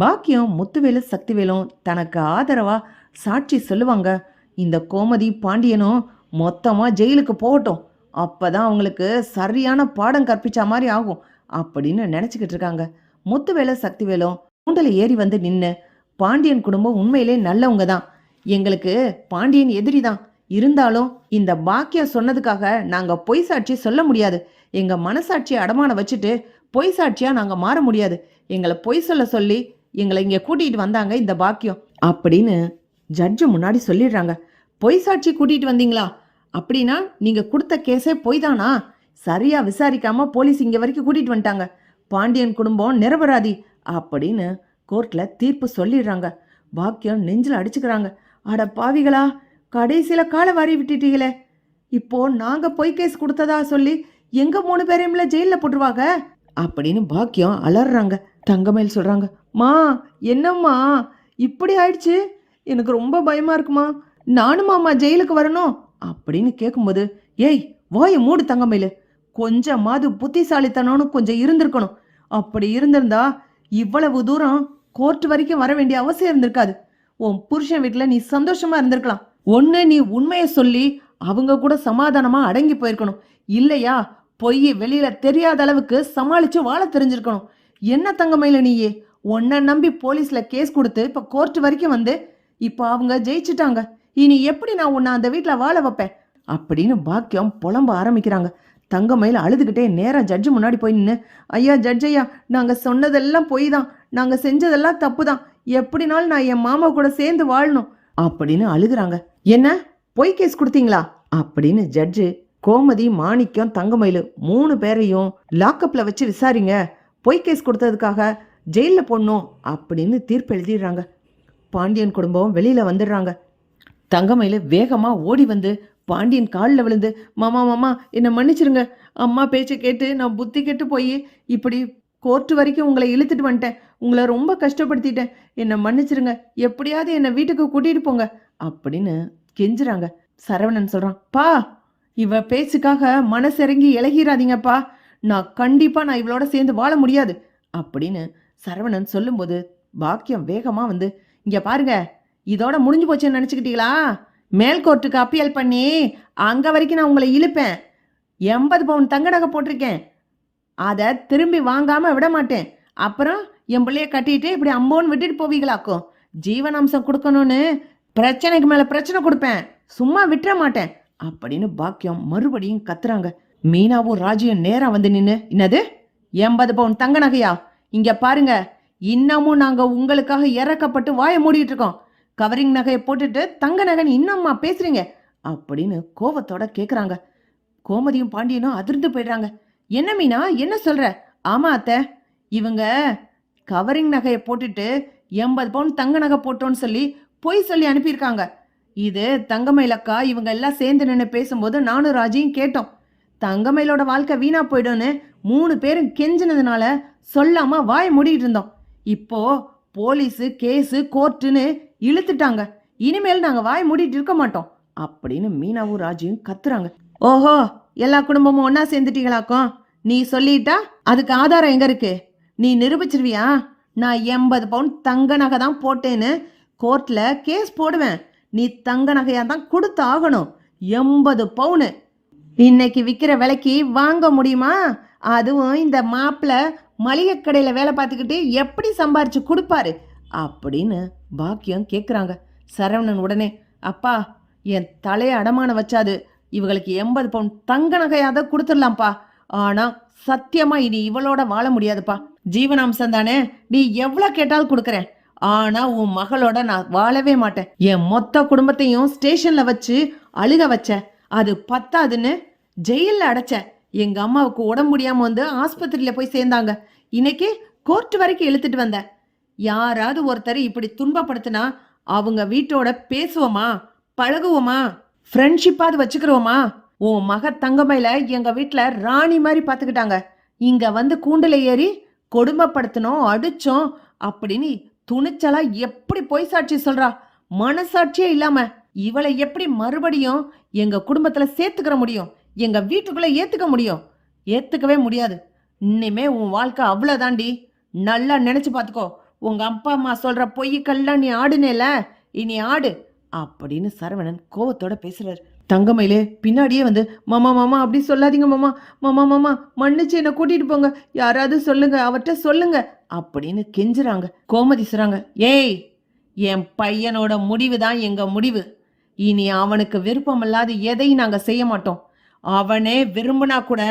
பாக்கியம் முத்துவேலு சக்திவேலும் தனக்கு ஆதரவா சாட்சி சொல்லுவாங்க. இந்த கோமதி பாண்டியனும் மொத்தமா ஜெயிலுக்கு போகட்டும். அப்பதான் அவங்களுக்கு சரியான பாடம் கற்பிச்ச மாதிரி ஆகும் அப்படின்னு நினைச்சுக்கிட்டு இருக்காங்க. முத்துவேலு சக்திவேலும் கூண்டல ஏறி வந்து நின்று பாண்டியன் குடும்பம் உண்மையிலே நல்லவங்க தான். எங்களுக்கு பாண்டியன் எதிரி தான். இருந்தாலும் இந்த பாக்கியம் சொன்னதுக்காக நாங்க பொய் சாட்சி சொல்ல முடியாது. எங்க மனசாட்சியை அடமான வச்சுட்டு பொய் சாட்சியா நாங்க மாற முடியாது. எங்களை பொய் சொல்ல சொல்லி எங்களை இங்கே கூட்டிகிட்டு வந்தாங்க இந்த பாக்கியம். அப்படின்னு ஜட்ஜு முன்னாடி சொல்லிடுறாங்க. பொய் சாட்சி கூட்டிகிட்டு வந்தீங்களா? அப்படின்னா நீங்கள் கொடுத்த கேஸே பொய் தானா சரியாக விசாரிக்காம போலீஸ் இங்கே வரைக்கும் கூட்டிகிட்டு வந்துட்டாங்க. பாண்டியன் குடும்பம் நிரபராதி அப்படின்னு கோர்ட்டில் தீர்ப்பு சொல்லிடுறாங்க. பாக்கியம் நெஞ்சில் அடிச்சுக்கிறாங்க. அட பாவிகளா கடைசியில் காலை வாரி விட்டுட்டீங்களே. இப்போது நாங்கள் பொய் கேஸ் கொடுத்ததா சொல்லி எங்கள் மூணு பேரையும்ல ஜெயிலில் போட்டுருவாங்க? அப்படின்னு பாக்கியம் அலறாங்க தங்கமயில் சொல்கிறாங்க மா என்னம்மா? இப்படி ஆயிடுச்சு? எனக்கு ரொம்ப பயமா இருக்குமா? நானுமாம்மா ஜெயிலுக்கு வரணும் அப்படின்னு கேட்கும்போது ஏய் வாய மூடு தங்கமயிலு. கொஞ்சமாவது புத்திசாலித்தனம்னு கொஞ்சம் இருந்திருக்கணும். அப்படி இருந்திருந்தா இவ்வளவு தூரம் கோர்ட் வரைக்கும் வர வேண்டிய அவசியம் இருந்திருக்காது. உன் புருஷன் வீட்டில் நீ சந்தோஷமா இருந்திருக்கலாம். ஒன்று நீ உண்மையை சொல்லி அவங்க கூட சமாதானமா அடங்கி போயிருக்கணும். இல்லையா? பொய் வெளியில தெரியாத அளவுக்கு சமாளிச்சு வாழ தெரிஞ்சிருக்கணும். என்ன தங்கமயில நீயே? உன்னை நம்பி போலீஸில் கேஸ் கொடுத்து இப்போ கோர்ட் வரைக்கும் வந்து இப்போ அவங்க ஜெயிச்சிட்டாங்க. இனி எப்படி நான் உன்னை அந்த வீட்டில் வாழ வைப்பேன்? அப்படின்னு பாக்கியம் புலம்ப ஆரம்பிக்கிறாங்க. தங்கமயில் அழுதுகிட்டே நேராக ஜட்ஜு முன்னாடி போய் நின்று ஐயா ஜட்ஜ் ஐயா நாங்கள் சொன்னதெல்லாம் பொய் தான் நாங்கள் செஞ்சதெல்லாம் தப்பு தான் எப்படினாலும் நான் என் மாமா கூட சேர்ந்து வாழணும். அப்படின்னு அழுகுறாங்க. என்ன? பொய் கேஸ் கொடுத்தீங்களா? அப்படின்னு ஜட்ஜு கோமதி மாணிக்கம் தங்கமயில் மூணு பேரையும் லாக்கப்பில் வச்சு விசாரிங்க. பொய் கேஸ் கொடுத்ததுக்காக ஜெயிலில் போடணும் அப்படின்னு தீர்ப்பு எழுதிடுறாங்க. பாண்டியன் குடும்பம் வெளியில் வந்துடுறாங்க. தங்கமயில வேகமாக ஓடி வந்து பாண்டியன் காலில் விழுந்து மாமா மாமா என்னை மன்னிச்சிருங்க. அம்மா பேச்சை கேட்டு நான் புத்தி கெட்டு போய் இப்படி கோர்ட்டு வரைக்கும் உங்களை இழுத்துட்டு வந்துட்டேன். உங்களை ரொம்ப கஷ்டப்படுத்திட்டேன். என்னை மன்னிச்சிருங்க. எப்படியாவது என்னை வீட்டுக்கு கூட்டிட்டு போங்க. அப்படின்னு கெஞ்சுறாங்க. சரவணன் சொல்கிறான் பா இவ பேச்சுக்காக மனசிறங்கி இழகிறாதீங்கப்பா நான் கண்டிப்பாக நான் இவளோட சேர்ந்து வாழ முடியாது. அப்படின்னு சரவணன் சொல்லும்போது பாக்கியம் வேகமாக வந்து இங்கே பாருங்க இதோட முடிஞ்சு போச்சுன்னு நினச்சிக்கிட்டீங்களா? மேல் கோர்ட்டுக்கு அப்பீல் பண்ணி அங்கே வரைக்கும் நான் உங்களை இழுப்பேன். எண்பது பவுன் தங்க நகை போட்டிருக்கேன். அதை திரும்பி வாங்காமல் விட மாட்டேன். அப்புறம் என் பிள்ளைய கட்டிட்டு இப்படி அம்போன்னு விட்டுட்டு போவீங்களாக்கும். ஜீவனாம்சம் கொடுக்கணும்னு பிரச்சனைக்கு மேலே பிரச்சனை கொடுப்பேன். சும்மா விட்டுற மாட்டேன். அப்படின்னு பாக்கியம் மறுபடியும் கத்துறாங்க. மீனாவும் ராஜியும் நேராக வந்து நின்று என்னது? எண்பது பவுன் தங்க நகையா இங்க பாருங்க இன்னமும் நாங்க உங்களுக்காக இறக்கப்பட்டு வாயை மூடிட்டு இருக்கோம் கவரிங் நகையை போட்டுட்டு தங்க நகைன்னு இன்னம்மா பேசுறீங்க? அப்படின்னு கோவத்தோட கேக்குறாங்க. கோமதியும் பாண்டியனும் அதிர்ந்து போயிடுறாங்க. என்ன மீனா என்ன சொல்ற? ஆமா அத்தை இவங்க கவரிங் நகையை போட்டுட்டு எண்பது பவுன் தங்க நகை போட்டோன்னு சொல்லி பொய் சொல்லி அனுப்பியிருக்காங்க. இது தங்கமயிலக்கா இவங்க எல்லாம் சேர்ந்து நின்று பேசும்போது நானும் ராஜியும் கேட்டோம். தங்கமயிலோட வாழ்க்கை வீணா போயிடும்னு மூணு பேரும் கெஞ்சினதுனால சொல்லாம வாய் மூடிட்டு இருந்தோம். இப்போ போலீஸு கேஸு கோர்ட்டுன்னு இழுத்துட்டாங்க. இனிமேல் நாங்கள் வாய் மூடிட்டு இருக்க மாட்டோம். அப்படின்னு மீனாவும் ராஜியும் கத்துறாங்க. ஓஹோ எல்லா குடும்பமும் ஒன்னா சேர்ந்துட்டீங்களாக்கும்? நீ சொல்லிட்டா அதுக்கு ஆதாரம் எங்க இருக்கு? நீ நிரூபிச்சிருவியா? நான் எண்பது பவுன் தங்க நகை தான் போட்டேன்னு கோர்ட்ல கேஸ் போடுவேன். நீ தங்க நகையா தான் கொடுத்து ஆகணும். எண்பது பவுனு. இன்னைக்கு விற்கிற விலைக்கு வாங்க முடியுமா? அதுவும் இந்த மாப்பிள்ள மளிகை கடையில் வேலை பார்த்துக்கிட்டு எப்படி சம்பாரிச்சு கொடுப்பாரு அப்படின்னு பாக்கியம் கேட்குறாங்க சரவணன் உடனே அப்பா என் தலையை அடமானம் வச்சாது. இவங்களுக்கு எண்பது பவுன் தங்க நகையாத கொடுத்துடலாம்ப்பா. ஆனால் சத்தியமாக இனி இவளோட வாழ முடியாதுப்பா. ஜீவனாம்சம் தானே? நீ எவ்வளோ கேட்டாலும் கொடுக்குறேன். ஆனா உன் மகளோட நான் வாழவே மாட்டேன். என் மொத்த குடும்பத்தையும் ஸ்டேஷன்ல வச்சு அழுக வச்ச அது பத்தாதுன்னு ஜெயிலில் அடைச்சேன். எங்க அம்மாவுக்கு உடம்பு முடியாம வந்து ஆஸ்பத்திரியில போய் சேர்ந்தாங்க. இன்னைக்கு கோர்ட் வரைக்கும் இழுத்துட்டு வந்த. யாராவது ஒருத்தர் இப்படி துன்பப்படுத்தினா அவங்க வீட்டோட பேசுவோமா? பழகுவோமா? ஃப்ரெண்ட்ஷிப்பாவது வச்சுக்கிறோமா உன் மக தங்கமையில எங்க வீட்டில் ராணி மாதிரி பார்த்துக்கிட்டாங்க இங்க வந்து கூண்டில் ஏறி கொடுமைப்படுத்தணும் அடிச்சோம் அப்படின்னு துணிச்சலா எப்படி பொய் சாட்சி சொல்றா? மனசாட்சியே இல்லாம இவளை எப்படி மறுபடியும் எங்க குடும்பத்துல சேர்த்துக்கிற முடியும்? எங்க வீட்டுக்குள்ள ஏத்துக்க முடியும். ஏத்துக்கவே முடியாது. இன்னிமே உன் வாழ்க்கை அவ்வளோதாண்டி நல்லா நினைச்சு பார்த்துக்கோ. உங்க அப்பா அம்மா சொல்ற பொய்யுக்கெல்லாம் நீ ஆடுனேல இனி ஆடு அப்படின்னு சரவணன் கோவத்தோட பேசுறாரு. தங்கமயிலே பின்னாடியே வந்து மாமா மாமா அப்படி சொல்லாதீங்க மாமா. மாமா மாமா மன்னிச்சு என்னை கூட்டிட்டு போங்க. யாராவது சொல்லுங்க அவர்கிட்ட சொல்லுங்க அப்படின்னு கெஞ்சுறாங்க. கோமதிசுறாங்க ஏய் என் பையனோட முடிவு தான் எங்க முடிவு. இனி அவனுக்கு விருப்பமில்லாத எதையும் நாங்கள் செய்ய மாட்டோம். அவனே விரும்பினா கூட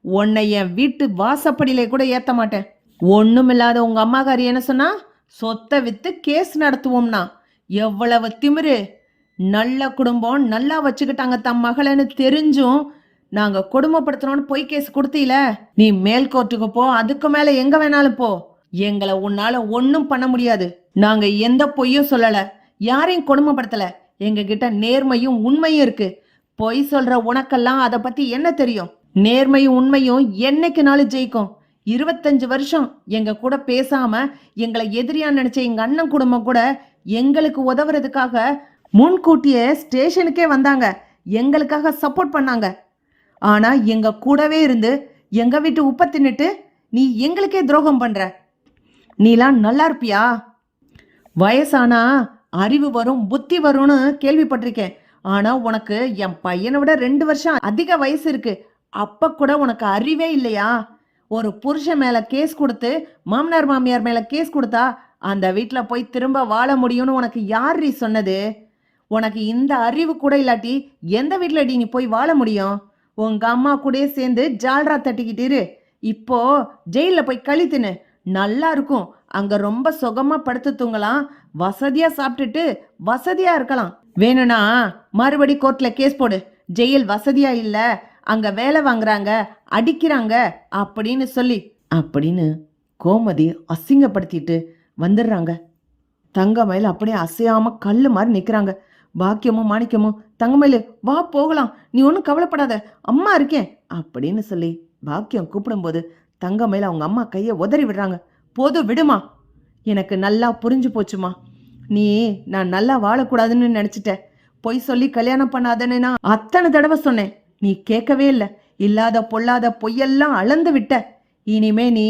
உன்னை என் வீட்டு வாசப்படியிலே கூட ஏத்த மாட்டேன். ஒண்ணுமில்லாத உங்க அம்மாக்காரி என்ன சொன்னா? சொத்தை வித்து கேஸ் நடத்துவோம்னா எவ்வளவு திமிரு. நல்ல குடும்பம் நல்லா வச்சுக்கிட்டாங்க தம் மகளன்னு தெரிஞ்சும் நாங்க கொடுமைப்படுத்துறோம்னு பொய் கேஸ் கொடுத்தீல. நீ மேல் கோர்ட்டுக்கு போ அதுக்கு மேல எங்க வேணாலும் போ. எங்களை உன்னால ஒன்றும் பண்ண முடியாது. நாங்க எந்த பொய்யும் சொல்லல. யாரையும் கொடுமைப்படுத்தல. எங்க கிட்ட நேர்மையும் உண்மையும் இருக்கு. பொய் சொல்ற உனக்கெல்லாம் அதை பத்தி என்ன தெரியும்? நேர்மையும் உண்மையும் என்னைக்குனாலும் ஜெயிக்கும். இருபத்தஞ்சு வருஷம் எங்க கூட பேசாம எங்களை எதிரியா நினைச்ச எங்க அண்ணன் குடும்பம் கூட எங்களுக்கு உதவுறதுக்காக முன்கூட்டியே ஸ்டேஷனுக்கே வந்தாங்க. எங்களுக்காக சப்போர்ட் பண்ணாங்க. ஆனா எங்க கூடவே இருந்து எங்க வீட்டு உப்ப தின்னுட்டு நீ எங்களுக்கே துரோகம் பண்ற. நீலாம் நல்லா இருப்பியா? வயசானா அறிவு வரும் புத்தி வரும்னு கேள்விப்பட்டிருக்கேன். ஆனா உனக்கு என் பையனை விட ரெண்டு வருஷம் அதிக வயசு இருக்கு. அப்ப கூட உனக்கு அறிவே இல்லையா? ஒரு புருஷன் மேல கேஸ் கொடுத்து மாமனார் மாமியார் மேல கேஸ் கொடுத்தா அந்த வீட்டில் போய் திரும்ப வாழ முடியும்னு உனக்கு யார் சொன்னது? உனக்கு இந்த அறிவு கூட இல்லாட்டி எந்த வீட்டில் நீ போய் வாழ முடியும்? உங்க அம்மா கூடயே சேர்ந்து ஜால்ரா தட்டிக்கிட்டு இரு. இப்போ ஜெயிலில் போய் கழித்துன்னு நல்லா இருக்கும். அங்க ரொம்ப சுகமா படுத்து தூங்கலாம். வசதியா சாப்பிட்டுட்டு வசதியா இருக்கலாம். வேணும்னா மறுபடி கோர்ட்ல கேஸ் போடு. ஜெயில் வசதியா இல்ல. அங்க வேலை வாங்குறாங்க. அடிக்கிறாங்க. அப்படின்னு சொல்லி அப்படின்னு கோமதி அசிங்கப்படுத்திட்டு வந்துடுறாங்க. தங்கமயில் அப்படியே அசையாம கல் மாதிரி நிக்கிறாங்க. பாக்கியமும் மாணிக்கமும் தங்கமயில் வா போகலாம். நீ ஒன்றும் கவலைப்படாத. அம்மா இருக்கேன். அப்படின்னு சொல்லி பாக்கியம் கூப்பிடும்போது தங்கமயில் அவங்க அம்மா கையை உதறி விடுறாங்க. போதும் விடுமா. எனக்கு நல்லா புரிஞ்சு போச்சுமா. நீ நான் நல்லா வாழக்கூடாதுன்னு நினச்சிட்ட பொய் சொல்லி கல்யாணம் பண்ணாதன்னு நான் அத்தனை தடவை சொன்னேன். நீ கேட்கவே இல்லை. இல்லாத பொல்லாத பொய்யெல்லாம் அளந்து விட்ட. இனிமே நீ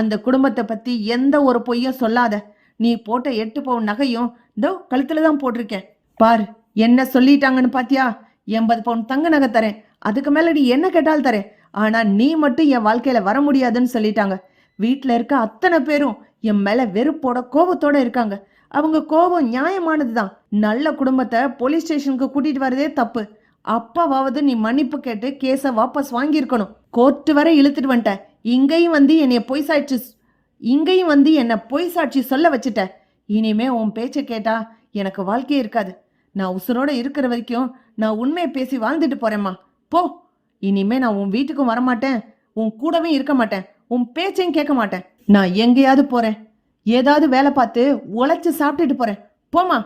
அந்த குடும்பத்தை பத்தி எந்த ஒரு பொய்யும் சொல்லாத. நீ போட்ட எட்டு பவுன் நகையும் இதோ கழுத்துல தான் போட்டிருக்கேன். பார் என்ன சொல்லிட்டாங்கன்னு பாத்தியா? எண்பது பவுன் தங்க நகை தரேன். அதுக்கு மேல நீ என்ன கேட்டால் தரேன். ஆனா நீ மட்டும் என் வாழ்க்கையில வர முடியாதுன்னு சொல்லிட்டாங்க. வீட்டில் இருக்க அத்தனை பேரும் என் மேல வெறுப்போட கோபத்தோட இருக்காங்க. அவங்க கோபம் நியாயமானதுதான். நல்ல குடும்பத்தை போலீஸ் ஸ்டேஷனுக்கு கூட்டிட்டு வரதே தப்பு. அப்பாவாவது நீ மன்னிப்பு கேட்டு கேஸை வாபஸ் வாங்கியிருக்கணும். கோர்ட்டு வரை இழுத்துட்டு வந்துட்ட இங்கேயும் வந்து என்னை பொய் சாட்சி இங்கேயும் வந்து என்னை பொய் சாட்சி சொல்ல வச்சுட்ட. இனிமே உன் பேச்சை கேட்டா எனக்கு வாழ்க்கையே இருக்காது. நான் உசுரோட இருக்கிற வரைக்கும் நான் உண்மையை பேசி வாழ்ந்துட்டு போறேம்மா. போ. இனிமே நான் உன் வீட்டுக்கும் வரமாட்டேன். உன் கூடவே இருக்க மாட்டேன். உன் பேச்சையும் கேட்க மாட்டேன். நான் எங்கேயாவது போறேன். ஏதாவது வேலை பார்த்து உழைச்சி சாப்பிட்டுட்டு போறேன். போமா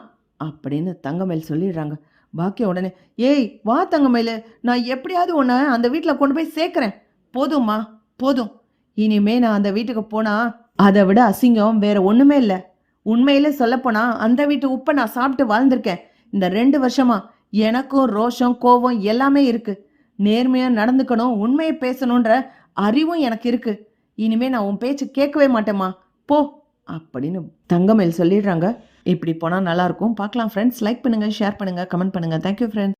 அப்படின்னு தங்கமேல் சொல்லிடுறாங்க. பாக்கியம் உடனே ஏய் வா தங்கமயில். நான் எப்படியாவது உன்னை அந்த வீட்டில் கொண்டு போய் சேர்க்குறேன். போதும்மா போதும். இனிமே நான் அந்த வீட்டுக்கு போனா அதை விட அசிங்கம் வேற ஒண்ணுமே இல்லை. உண்மையில சொல்லப்போனா அந்த வீட்டு உப்பை நான் சாப்பிட்டு வாழ்ந்திருக்கேன். இந்த ரெண்டு வருஷமா எனக்கும் ரோஷம் கோபம் எல்லாமே இருக்கு. நேர்மையாக நடந்துக்கணும் உண்மையை பேசணுன்ற அறிவும் எனக்கு இருக்கு. இனிமே நான் உன் பேச்சு கேட்கவே மாட்டேம்மா. போ. அப்படின்னு தங்கமேல் சொல்லிடுறாங்க. இப்படி போனால் நல்லாயிருக்கும் பார்க்கலாம் ஃப்ரெண்ட்ஸ் லைக் பண்ணுங்க ஷேர் பண்ணுங்கள் கமெண்ட் பண்ணுங்க. Thank you friends